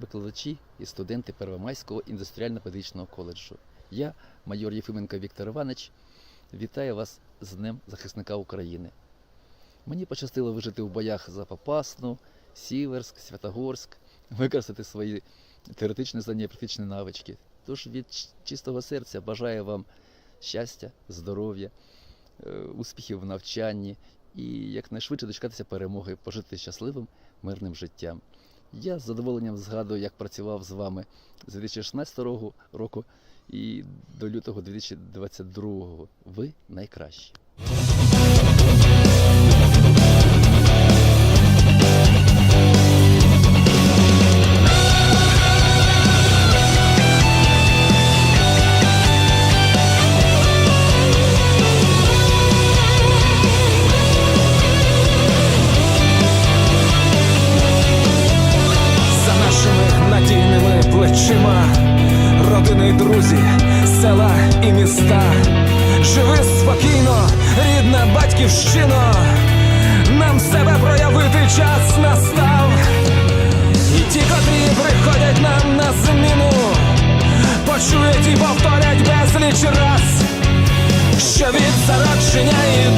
викладачі і студенти Первомайського індустріально-педагогічного коледжу. Я, майор Єфименко Віктор Іванович, вітаю вас з Днем захисника України. Мені пощастило вижити в боях за Попасну, Сіверськ, Святогорськ, використати свої теоретичні знання і практичні навички. Тож від чистого серця бажаю вам щастя, здоров'я, е, успіхів в навчанні і якнайшвидше дочекатися перемоги, пожити щасливим, мирним життям. Я з задоволенням згадую, як працював з вами з 2016 року- і до лютого 2022. Ви найкращі. родини, друзі, села і міста. Живи спокійно, рідна батьківщина, нам себе проявити час настав. І ті, котрі приходять нам на зміну, почують і повторять безліч раз, що від зародження і